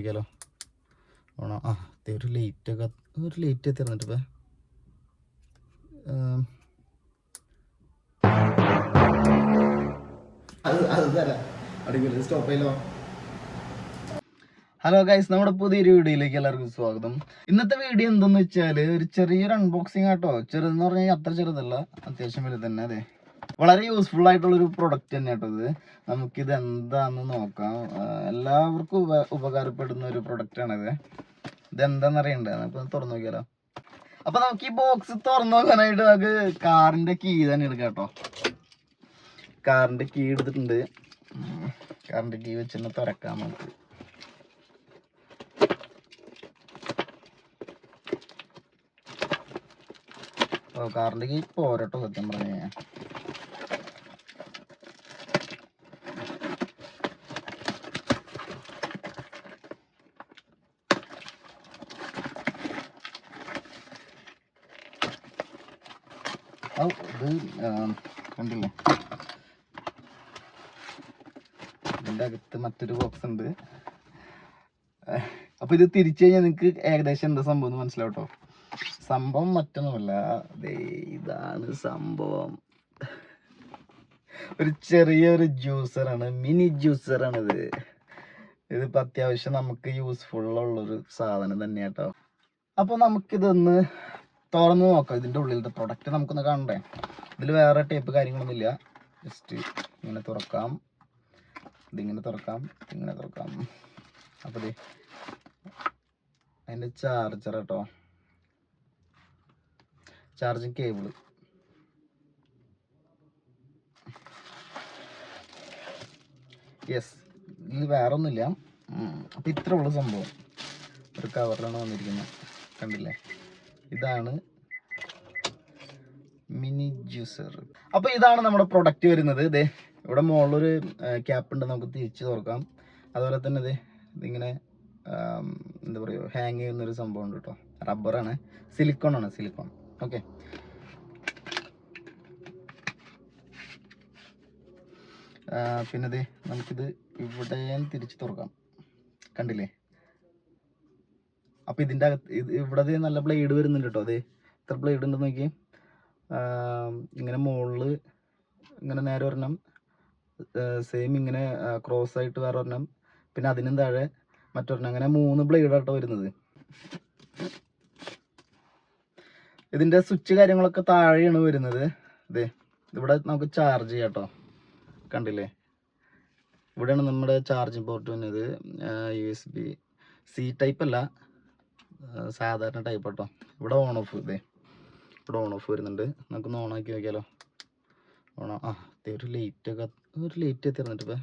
നോക്കിയാലോ ഓണോ ആ ഒരു ലൈറ്റ് ഒക്കെ ഒരു ലൈറ്റ് എത്തിയിരുന്നിട്ട് ഇപ്പം. ഹലോ ഗൈസ് നമ്മുടെ പുതിയൊരു വീഡിയോയിലേക്ക് എല്ലാവർക്കും സ്വാഗതം. ഇന്നത്തെ വീഡിയോ എന്തെന്ന് വെച്ചാൽ ഒരു ചെറിയൊരു അൺബോക്സിങ് ആട്ടോ. ചെറുതെന്ന് പറഞ്ഞാൽ അത്ര ചെറുതല്ല. അത്യാവശ്യം വലുതന്നെ അതെ. വളരെ യൂസ്ഫുൾ ആയിട്ടുള്ള ഒരു പ്രൊഡക്റ്റ് തന്നെ കേട്ടോ ഇത്. നമുക്കിത് എന്താണെന്ന് നോക്കാം. എല്ലാവർക്കും ഉപ ഉപകാരപ്പെടുന്ന ഒരു പ്രൊഡക്റ്റ് ആണിത്. ഇത് എന്താന്ന് അറിയണ്ടേ നമുക്ക് തുറന്നു നോക്കിയാലോ. അപ്പൊ നമുക്ക് ഈ ബോക്സ് തുറന്നു നോക്കാനായിട്ട് നമുക്ക് കാറിന്റെ കീ തന്നെ എടുക്കാം കേട്ടോ കാറിന്റെ കീ എടുത്തിട്ടുണ്ട്. കാറിന്റെ കീ വെച്ച് തന്നെ തുറക്കാം നമുക്ക്. കാറിന്റെ കീ പോരട്ടോ സത്യം പറഞ്ഞു ഇത് ആം, കണ്ടില്ലേ? ഇതിന്റെ അകത്ത് മറ്റൊരു ബോക്സ് ഉണ്ട്. അപ്പോൾ അപ്പൊ ഇത് തിരിച്ചു കഴിഞ്ഞാൽ നിങ്ങക്ക് ഏകദേശം എന്താ സംഭവം എന്ന് സംഭവം മറ്റൊന്നുമല്ല. ഇതാണ് സംഭവം. ഒരു ചെറിയൊരു ജ്യൂസറാണ് മിനി ജ്യൂസറാണിത് ഇത് ഇതിപ്പോ അത്യാവശ്യം നമുക്ക് യൂസ്ഫുൾ ഉള്ളൊരു സാധനം തന്നെയാട്ടോ. അപ്പൊ നമുക്കിതൊന്ന് തുറന്ന് നോക്കാം. ഇതിന്റെ ഉള്ളിലത്തെ പ്രൊഡക്റ്റ് നമുക്കൊന്ന് കാണണ്ടേ? ഇതിൽ വേറെ ടേപ്പ് കാര്യങ്ങളൊന്നും ഇല്ല ജസ്റ്റ് ഇങ്ങനെ തുറക്കാം. ഇതിങ്ങനെ തുറക്കാം. ഇങ്ങനെ തുറക്കാം. അപ്പം അതിന്റെ ചാർജർ കേട്ടോ ചാർജിങ് കേബിൾ യെസ് ഇതിൽ വേറെ ഒന്നുമില്ല അപ്പൊ ഇത്ര ഉള്ള സംഭവം. ഒരു കവറിലാണ് വന്നിരിക്കുന്നത്. കണ്ടില്ലേ? ഇതാണ് മിനി ജ്യൂസർ. അപ്പൊ ഇതാണ് നമ്മുടെ പ്രൊഡക്റ്റ് വരുന്നത്. ഇതേ ഇവിടെ മുകളിലൊരു ക്യാപ്പ് ഉണ്ട്. നമുക്ക് തിരിച്ച് തുറക്കാം. അതുപോലെ തന്നെ ഇതേ ഇതിങ്ങനെ എന്താ പറയുക ഹാങ് ചെയ്യുന്ന ഒരു സംഭവം ഉണ്ട് കേട്ടോ. റബ്ബറാണ് സിലിക്കോൺ ആണ് സിലിക്കോൺ ഓക്കെ പിന്നെ ദേ നമുക്കിത് ഇവിടെ തിരിച്ച് തുറക്കാം. കണ്ടില്ലേ? അപ്പൊ ഇതിന്റെ അകത്ത് ഇത് ഇവിടെ നല്ല ബ്ലേഡ് വരുന്നുണ്ട് കേട്ടോ. അതെ ഇത്ര ബ്ലേഡ് ഉണ്ടെന്ന് നോക്കി ഇങ്ങനെ മുകളിൽ ഇങ്ങനെ നേരെ ഒരെണ്ണം സെയിം ഇങ്ങനെ ക്രോസ് ആയിട്ട് വേറെ ഒരെണ്ണം പിന്നെ അതിനും താഴെ മറ്റൊരെണ്ണം. അങ്ങനെ മൂന്ന് ബ്ലേഡ് ആട്ടോ വരുന്നത്. ഇതിന്റെ സ്വിച്ച് കാര്യങ്ങളൊക്കെ താഴെയാണ് വരുന്നത്. അതെ ഇവിടെ നമുക്ക് ചാർജ് ചെയ്യാം കേട്ടോ കണ്ടില്ലേ? ഇവിടെയാണ് നമ്മുടെ ചാർജിങ് പോർട്ട് വരുന്നത് U S B C type അല്ല സാധാരണ ടൈപ്പ് കേട്ടോ ഇവിടെ ഓൺ ഓഫ് ഇതേ ഇവിടെ ഓൺ ഓഫ് വരുന്നുണ്ട്. നമുക്കൊന്ന് ഓൺ ആക്കി നോക്കിയാലോ? ഓൺ ആ ഒരു ലൈറ്റ് ഒക്കെ ഒരു ലൈറ്റ് എത്തിയിരുന്നിട്ട് ഇപ്പം.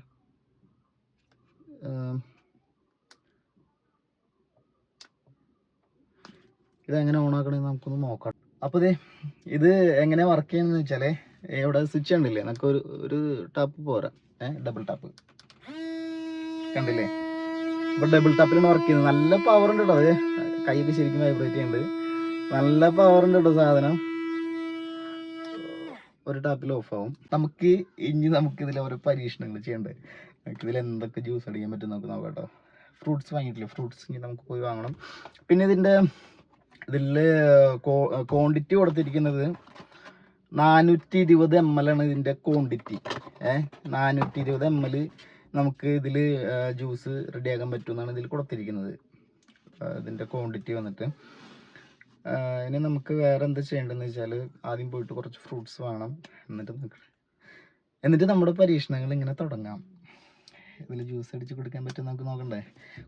ഇതെങ്ങനെ ഓൺ ആക്കണമെന്ന് നമുക്കൊന്ന് നോക്കാം. അപ്പോൾ ഇതേ ഇത് എങ്ങനെ വർക്ക് ചെയ്യുന്നത് വെച്ചാൽ ഇവിടെ സ്വിച്ച് കണ്ടില്ലേ? നമുക്ക് ഒരു ഒരു ടാപ്പ് പോരാ. ഏഹ് ഡബിൾ ടാപ്പ് കണ്ടില്ലേ? ഇപ്പൊ ഡബിൾ ടാപ്പിലാണ് വർക്ക് ചെയ്യുന്നത്. നല്ല പവർ ഉണ്ട് കേട്ടോ അത്. കൈയൊക്കെ ശരിക്കും വൈബ്രേറ്റ് ചെയ്യുന്നുണ്ട്. നല്ല പവർ ഉണ്ട് കേട്ടോ സാധനം. ഒരു ടാപ്പിൽ ഓഫ് ആവും. നമുക്ക് ഇനി നമുക്ക് ഇതിൽ ഓരോ പരീക്ഷണങ്ങൾ ചെയ്യണ്ടേ? നമുക്ക് ഇതിൽ എന്തൊക്കെ ജ്യൂസ് അടിക്കാൻ പറ്റും നമുക്ക് നോക്കാം കേട്ടോ ഫ്രൂട്ട്സ് വാങ്ങിയിട്ടില്ല? ഫ്രൂട്ട്സ് ഇനി നമുക്ക് പോയി വാങ്ങണം. പിന്നെ ഇതിന്റെ ഇതിൽ ക്വാണ്ടിറ്റി കൊടുത്തിരിക്കുന്നത് നാനൂറ്റി ഇരുപത് എം എൽ ആണ് ഇതിന്റെ ക്വാണ്ടിറ്റി ഏഹ് നാനൂറ്റി ഇരുപത് എം എൽ നമുക്ക് ഇതിൽ ജ്യൂസ് റെഡിയാക്കാൻ പറ്റുമെന്നാണ് ഇതിൽ കൊടുത്തിരിക്കുന്നത്. ഇതിന്റെ ക്വാണ്ടിറ്റി വന്നിട്ട്. ഇനി നമുക്ക് വേറെ എന്താ ചെയ്യേണ്ടതെന്ന് വെച്ചാൽ ആദ്യം പോയിട്ട് കുറച്ച് ഫ്രൂട്ട്സ് വേണം. എന്നിട്ട് നമുക്ക് എന്നിട്ട് നമ്മുടെ പരീക്ഷണങ്ങൾ ഇങ്ങനെ തുടങ്ങാം. ഇതിൽ ജ്യൂസ് അടിച്ച് കൊടുക്കാൻ പറ്റും നമുക്ക് നോക്കണ്ടേ?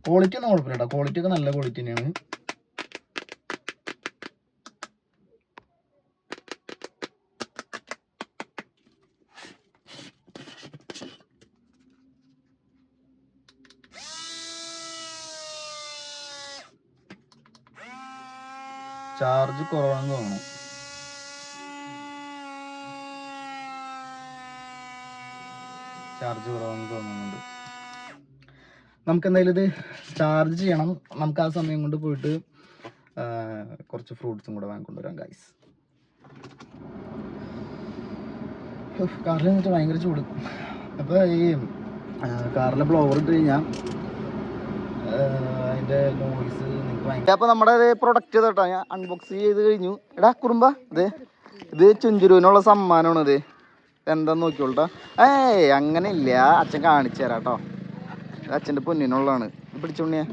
ക്വാളിറ്റി ഒന്നും കുഴപ്പമില്ല കേട്ടോ ക്വാളിറ്റി ഒക്കെ നല്ല ക്വാളിറ്റി തന്നെയാണ്. ചാർജ് കുറവാണെന്ന് തോന്നുന്നു. ചാർജ് കുറവാണെന്ന് തോന്നുന്നുണ്ട്. നമുക്ക് എന്തായാലും ഇത് ചാർജ് ചെയ്യണം. നമുക്ക് ആ സമയം കൊണ്ട് പോയിട്ട് കുറച്ച് ഫ്രൂട്ട്സും കൂടെ വാങ്ങിക്കൊണ്ടുവരാം ഗൈസ് കാറിൽ നിന്നിട്ട് ഭയങ്കര ചൂട്. അപ്പോൾ ഈ കാറിലെ ബ്ലോവർ ഇട്ട് കഴിഞ്ഞാൽ ഇതിന്റെ നോയ്സ് നിങ്ങൾക്ക് അപ്പൊ നമ്മുടെ പ്രൊഡക്റ്റ് കേട്ടോ ഞാൻ അൺബോക്സ് ചെയ്ത് കഴിഞ്ഞു. എടാ കുറുമ്പ ഇത് ഇത് ചുഞ്ചുരുവിനുള്ള സമ്മാനമാണ് ഇത്. എന്താന്ന് നോക്കിയോളട്ടാ ഏയ് അങ്ങനെ ഇല്ല അച്ഛൻ കാണിച്ചു തരാം കേട്ടോ അച്ഛന്റെ പൊന്നിനുള്ളതാണ്.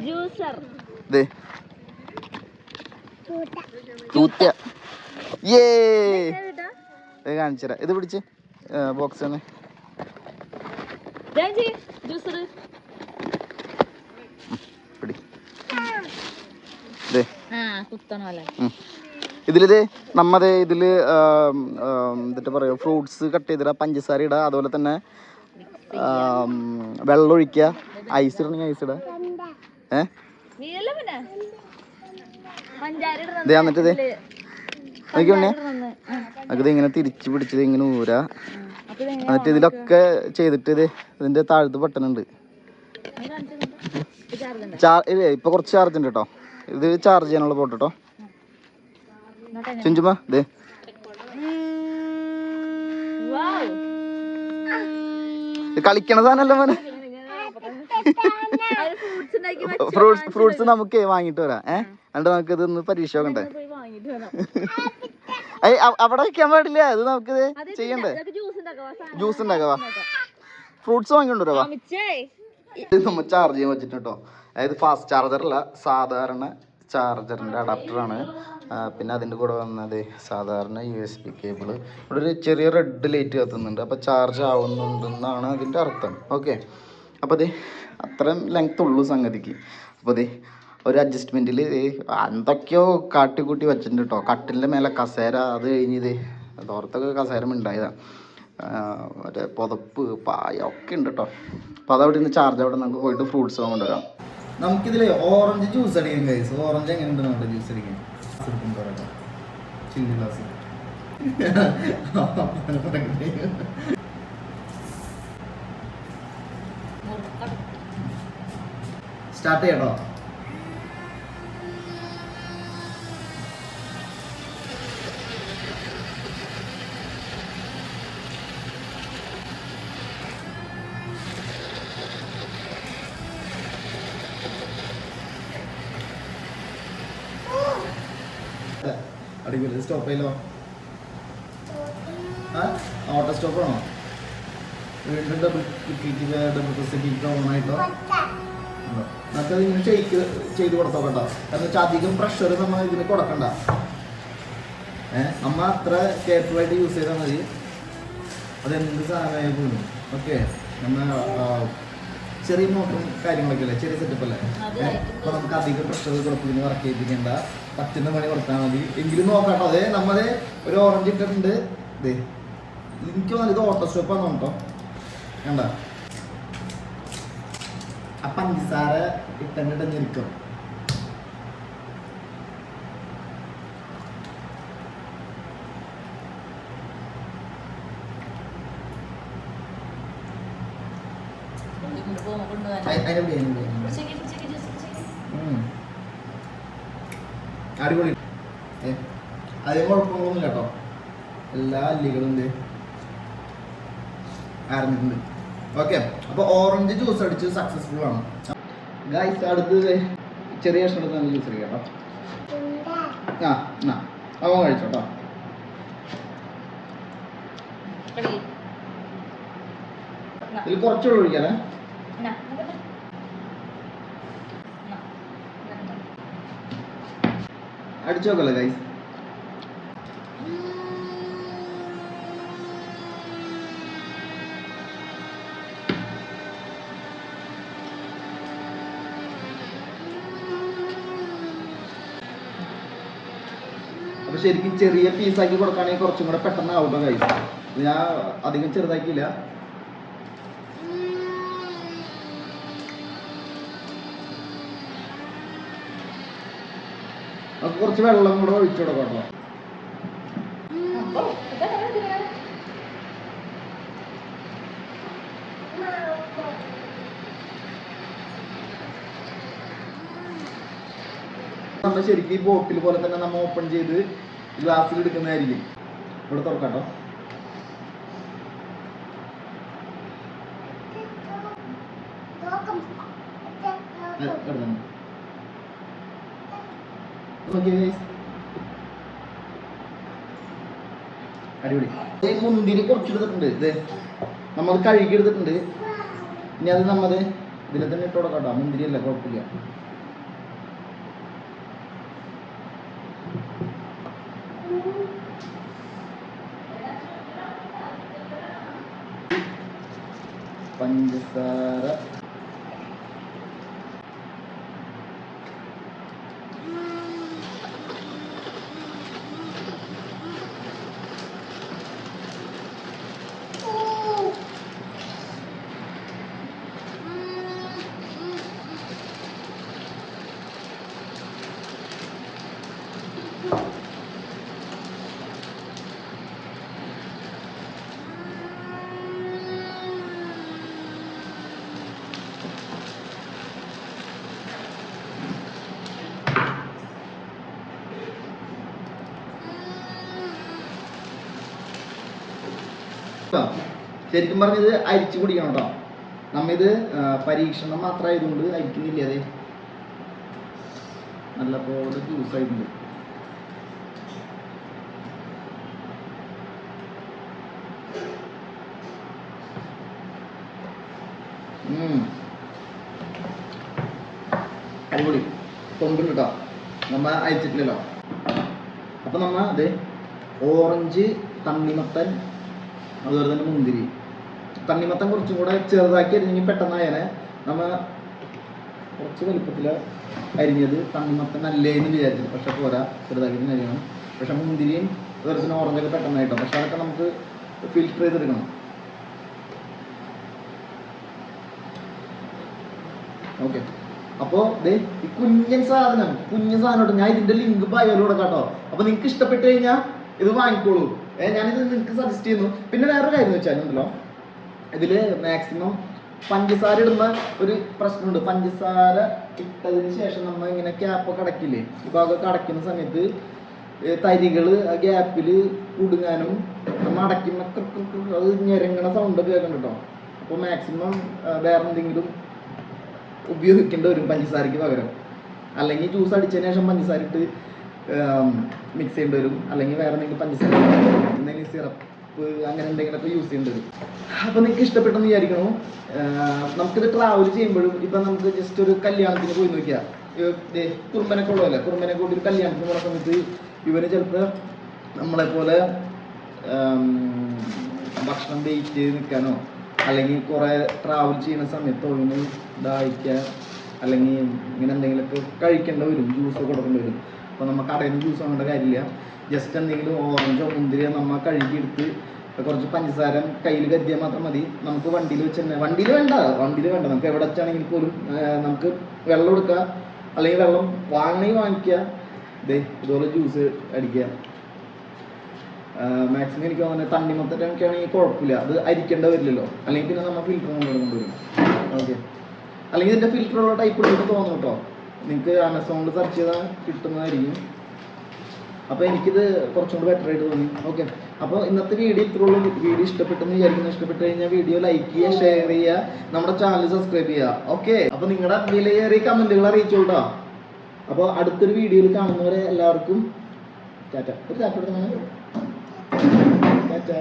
ജ്യൂസർ ഇത്. തൂത്ത. ഏ ഇത് കാണിച്ചു തരാം. ഇത് പിടിച്ച് ബോക്സ് തന്നെ. ജ്യൂസർ പിടി. ഇതിലിത് നമ്മത് ആം, എന്നിട്ട് പറയുക ഫ്രൂട്ട്സ് കട്ട് ചെയ്തിട പഞ്ചസാര ഇടുക അതുപോലെ തന്നെ വെള്ളം ഒഴിക്കുക ഐസ് ഇടണമെങ്കിൽ ഐസ് ഇടുക ഏ? ഇത് എന്നിട്ട് ഇത് നമുക്കിത് ഇങ്ങനെ തിരിച്ച് പിടിച്ചത് ഇങ്ങനെ ഊരാ. എന്നിട്ട് ഇതിലൊക്കെ ചെയ്തിട്ട് ഇത് ഇതിന്റെ താഴത്ത് ബട്ടൺ ഉണ്ട് ഇല്ലേ ഇപ്പൊ കുറച്ച് ചാർജ് ഉണ്ട് കേട്ടോ ഇത് ചാർജ് ചെയ്യാനുള്ള പോട്ട് കേട്ടോ ചുഞ്ചുമ ഇത് കളിക്കണ സാധനല്ലോ മോനെ? ഫ്രൂട്ട്സ് ഫ്രൂട്ട്സ് നമുക്ക് വാങ്ങിട്ട് വരാം. ഏഹ് എന്നിട്ട് നമുക്ക് ഇതൊന്ന് പരീക്ഷ നോക്കണ്ടേ അവിടെ വെക്കാൻ പാടില്ല. അത് നമുക്ക് ചെയ്യണ്ടേ? ജ്യൂസ് ഉണ്ടാക്കാം? ജ്യൂസ് ഉണ്ടാക്കാ? ഫ്രൂട്ട്സ് വാങ്ങിക്കൊണ്ടു വരാ അമിച്ചേ ഇത് നമ്മൾ ചാർജ് ചെയ്യാൻ വെച്ചിട്ട് അതായത് ഫാസ്റ്റ് ചാർജർ അല്ല സാധാരണ ചാർജറിന്റെ അഡാപ്റ്ററാണ് പിന്നെ അതിന്റെ കൂടെ വന്നത് സാധാരണ യു എസ് ബി കേബിൾ ഇവിടെ ഒരു ചെറിയ റെഡ് ലൈറ്റ് കത്തുന്നുണ്ട്. അപ്പോൾ ചാർജ് ആവുന്നുണ്ടെന്നാണ് അതിന്റെ അർത്ഥം. ഓക്കെ അപ്പോൾ അത് അത്രയും ലെങ്ത് ഉള്ളൂ സംഗതിക്ക്. അപ്പോൾ അത് ഒരു അഡ്ജസ്റ്റ്മെന്റിൽ എന്തൊക്കെയോ കാട്ടിക്കൂട്ടി വെച്ചിട്ടുണ്ട് കേട്ടോ കട്ടിലിന്റെ മേലെ കസേര അത് കഴിഞ്ഞത് തോർത്തൊക്കെ കസേര മറ്റേ പുതപ്പ് പായ ഒക്കെ ഉണ്ട് കേട്ടോ അപ്പോൾ അതവിടെ നിന്ന് ചാർജ് അവിടെ നമുക്ക് പോയിട്ട് ഫ്രൂട്ട്സ് കൊണ്ടുവരാം. നമുക്കിതിൽ ഓറഞ്ച് ജ്യൂസ് അടിക്കാൻ കഴിച്ചു ഓറഞ്ച് എങ്ങനെയുണ്ട് നമ്മുടെ ജ്യൂസ് അടിക്കാൻ? ചില്ലി ഗ്ലാസ് സ്റ്റാർട്ട് ചെയ്യട്ടോ. അടിപൊളി. സ്റ്റോപ്പ് ചെയ്യലോ ആ ഓട്ടോ സ്റ്റോപ്പ് ആണോ? വീണ്ടും double click double press click on ആയിട്ടോ? നമുക്കത് ഇങ്ങനെ ഷെയ്ക്ക് ചെയ്ത് കൊടുത്തോ കേട്ടോ കാരണം വെച്ചാൽ അധികം പ്രഷർ നമ്മൾ ഇതിന് കൊടുക്കണ്ട. ഏഹ് നമ്മൾ അത്ര കെയർഫുൾ ആയിട്ട് യൂസ് ചെയ്താൽ മതി. അതെന്ത് സാധനമായി പോകുന്നു ഓക്കെ നമ്മൾ ചെറിയ മോട്ടറും കാര്യങ്ങളൊക്കെ അല്ലേ? ചെറിയ സെറ്റപ്പ് അല്ലേ? അപ്പോൾ അപ്പൊ നമുക്ക് അധികം പ്രഷർ കൊടുക്കുന്നതിന് വർക്ക് ചെയ്യിപ്പിക്കേണ്ട. പറ്റുന്ന പണി കൊടുത്താൽ മതി. എങ്കിലും നോക്കാട്ടോ. അതെ നമ്മൾ ഒരു ഓറഞ്ച് ഇട്ടിട്ടുണ്ട്. ഇതേ എനിക്ക് തോന്നുന്നു ഇത് ഓട്ടോ സ്റ്റോപ്പാന്ന് കേട്ടോ. കണ്ട? ആ പഞ്ചസാര ഇട്ടങ്ങിട്ട് ഞെരിക്കും അയ്- അതിന്റെ ഇവിടെ, അതിന്റെ ഇവിടെ. ഉം. അടിപൊളി ഏ അതേ കുഴപ്പങ്ങളൊന്നും കേട്ടോ എല്ലാ അല്ലികളും ഉണ്ട് അറിഞ്ഞിട്ടുണ്ട് ഓക്കെ അപ്പൊ ഓറഞ്ച് ജ്യൂസ് അടിച്ച് സക്സസ്ഫുൾ ആണ്. ഗായ്സ് അടുത്ത് ചെറിയ കഷ്ണം നല്ല ജ്യൂസ് അടിക്കാം കേട്ടോ. ആ എന്നാ അവൻ കഴിച്ചോട്ടോ ഇതിൽ കുറച്ചുകൂടെ ഒഴിക്കാനേ. അടിച്ചു നോക്കല്ലേ ഗൈസ് അപ്പൊ ശരിക്കും ചെറിയ പീസാക്കി കൊടുക്കുകയാണെങ്കിൽ കുറച്ചും കൂടെ പെട്ടെന്ന് ആവുട്ടോ ഗൈസ് ഞാൻ അധികം ചെറുതാക്കിയില്ല. നമുക്ക് കുറച്ച് വെള്ളം കൂടെ ഒഴിച്ചു കൊടുക്കണം ശരിക്കും ഈ ബോട്ടിൽ പോലെ തന്നെ നമ്മൾ ഓപ്പൺ ചെയ്ത് ഗ്ലാസ്സിൽ എടുക്കുന്നതായിരിക്കും. ഇവിടെ തുറക്കാട്ടോ. അടിപൊളി. മുന്തിരി കുറച്ചെടുത്തിട്ടുണ്ട്. ഇത് നമ്മൾ കഴുകി എടുത്തിട്ടുണ്ട് ഇനി അത് നമ്മൾ ഇതിൽ തന്നെ ഇട്ട് കൊടുക്കാം കേട്ടോ മുന്തിരി അല്ല കുഴപ്പമില്ല. പഞ്ചസാര ശരിക്കും പറഞ്ഞത് അരിച്ചു കുടിക്കണം കേട്ടോ നമ്മിത് പരീക്ഷണം മാത്രമായതുകൊണ്ട് അരിക്കുന്നില്ല അതെ നല്ല പോലെ ജ്യൂസ് ആയിട്ടുണ്ട്. അടിപൊളി. കൊമ്പുണ്ട് കേട്ടോ നമ്മ അയച്ചിട്ടില്ലല്ലോ അപ്പൊ നമ്മ അതെ ഓറഞ്ച് തണ്ണിമത്തൻ അതുപോലെ തന്നെ മുന്തിരി. തണ്ണിമത്തൻ കുറച്ചും കൂടെ ചെറുതാക്കി അരിഞ്ഞെങ്കിൽ പെട്ടെന്നായനെ നമ്മ കുറച്ച് വലുപ്പത്തിൽ അരിഞ്ഞത് തണ്ണിമത്തൻ നല്ലതെന്ന് വിചാരിച്ചത് വിചാരിച്ചു പക്ഷെ പോരാ ചെറുതാക്കി അരിയണം. പക്ഷെ മുന്തിരിയും വെറുതെ ഓറഞ്ചൊക്കെ ഓറഞ്ചൊക്കെ പെട്ടെന്നായിട്ടോ പക്ഷെ അതൊക്കെ നമുക്ക് ഫിൽറ്റർ ചെയ്തെടുക്കണം. ഓക്കെ അപ്പോ ദേ ഈ കുഞ്ഞൻ സാധനം കുഞ്ഞൻ സാധനം കേട്ടോ. ഞാൻ ഇതിന്റെ ലിങ്ക് ബയോയിൽ കൊടുക്കാം കേട്ടോ. അപ്പൊ നിങ്ങൾക്ക് ഇഷ്ടപ്പെട്ട് കഴിഞ്ഞാൽ ഇത് വാങ്ങിക്കോളൂ. ഞാനിത് നിങ്ങൾക്ക് സജസ്റ്റ് ചെയ്യുന്നു. പിന്നെ വേറൊരു കാര്യം വെച്ചാൽ ഉണ്ടല്ലോ ഇതിൽ മാക്സിമം പഞ്ചസാര ഇടുന്ന ഒരു പ്രശ്നമുണ്ട്. പഞ്ചസാര ഇട്ടതിന് ശേഷം നമ്മൾ ഇങ്ങനെ ക്യാപ്പൊക്കെ അടക്കില്ലേ? ഇപ്പൊ അതൊക്കെ അടയ്ക്കുന്ന സമയത്ത് തരികൾ ആ ഗ്യാപ്പിൽ കുടുങ്ങാനും നമ്മൾ അടയ്ക്കുന്ന അത് ഞെരങ്ങണ സൗണ്ട് കേൾക്കണം കേട്ടോ അപ്പോൾ മാക്സിമം വേറെ എന്തെങ്കിലും ഉപയോഗിക്കേണ്ടി വരും പഞ്ചസാരയ്ക്ക് പകരം. അല്ലെങ്കിൽ ജ്യൂസ് അടിച്ചതിന് ശേഷം പഞ്ചസാര ഇട്ട് മിക്സ് ചെയ്യേണ്ടി വരും. അല്ലെങ്കിൽ വേറെ എന്തെങ്കിലും പഞ്ചസാര സിറപ്പ് അങ്ങനെ എന്തെങ്കിലുമൊക്കെ യൂസ് ചെയ്യേണ്ടത് അപ്പോൾ നിങ്ങൾക്ക് ഇഷ്ടപ്പെട്ടെന്ന് വിചാരിക്കണു? നമുക്കിത് ട്രാവൽ ചെയ്യുമ്പോഴും ഇപ്പം നമുക്ക് ജസ്റ്റ് ഒരു കല്യാണത്തിന് പോയി നോക്കിയാൽ കുറുമ്പനെ കൊള്ളുമല്ലേ കുറുമ്പനെ കൂടി ഒരു കല്യാണത്തിന് പോകുന്ന സമയത്ത് ഇവന് ചിലപ്പോൾ നമ്മളെപ്പോലെ ഭക്ഷണം വെയിറ്റ് നിൽക്കാനോ അല്ലെങ്കിൽ കുറേ ട്രാവൽ ചെയ്യുന്ന സമയത്ത് ഒന്ന് ദാഹിക്കുക അല്ലെങ്കിൽ ഇങ്ങനെ എന്തെങ്കിലുമൊക്കെ കഴിക്കേണ്ടി വരും ജ്യൂസ് കൊടുക്കേണ്ടി വരും. അപ്പോൾ നമ്മൾ കടയിൽ ജ്യൂസ് വാങ്ങേണ്ട കാര്യമില്ല. ജസ്റ്റ് എന്തെങ്കിലും ഓറഞ്ചോ മുന്തിരിയോ നമ്മൾ കഴുകിയെടുത്ത് കുറച്ച് പഞ്ചസാര കയ്യിൽ കരുതിയാൽ മാത്രം മതി. നമുക്ക് വണ്ടിയിൽ വെച്ച് തന്നെ വണ്ടിയിൽ വേണ്ട വണ്ടിയിൽ വേണ്ട. നമുക്ക് എവിടെ വെച്ചാണെങ്കിൽ പോലും നമുക്ക് വെള്ളം എടുക്കുക അല്ലെങ്കിൽ വെള്ളം വാങ്ങണമെങ്കിൽ വാങ്ങിക്കുക ഇതേ ഇതുപോലെ ജ്യൂസ് അടിക്കുക. മാക്സിമം എനിക്ക് തോന്നുന്നത് തണ്ണിമത്തനൊക്കെ ആണെങ്കിൽ കുഴപ്പമില്ല. അത് അരിക്കേണ്ട വരില്ലല്ലോ. അല്ലെങ്കിൽ പിന്നെ നമ്മൾ ഫിൽറ്റർ കൊണ്ടുവരും. ഓക്കെ അല്ലെങ്കിൽ ഇതിന്റെ ഫിൽറ്ററുള്ള ടൈപ്പ് ഉണ്ടെന്ന് തോന്നും കേട്ടോ. നിങ്ങൾക്ക് ആമസോണിൽ സെർച്ച് ചെയ്താൽ കിട്ടുന്നതായിരിക്കും. അപ്പോൾ എനിക്കിത് കുറച്ചും കൂടി ബെറ്റർ ആയിട്ട് തോന്നി. ഓക്കെ അപ്പോൾ ഇന്നത്തെ വീഡിയോ ഇത്രയുള്ള വീഡിയോ ഇഷ്ടപ്പെട്ടെന്ന് വിചാരിക്കുന്നു. ഇഷ്ടപ്പെട്ട് കഴിഞ്ഞാൽ വീഡിയോ ലൈക്ക് ചെയ്യുക ഷെയർ ചെയ്യുക നമ്മുടെ ചാനൽ സബ്സ്ക്രൈബ് ചെയ്യുക. ഓക്കെ അപ്പോൾ നിങ്ങളുടെ വിലയേറിയ കമന്റുകൾ അറിയിച്ചോട്ടോ അപ്പോൾ അടുത്തൊരു വീഡിയോയിൽ കാണുന്നവരെ എല്ലാവർക്കും ടാറ്റ. ഒരു ടാറ്റ കൊടുത്തേ ടാറ്റ.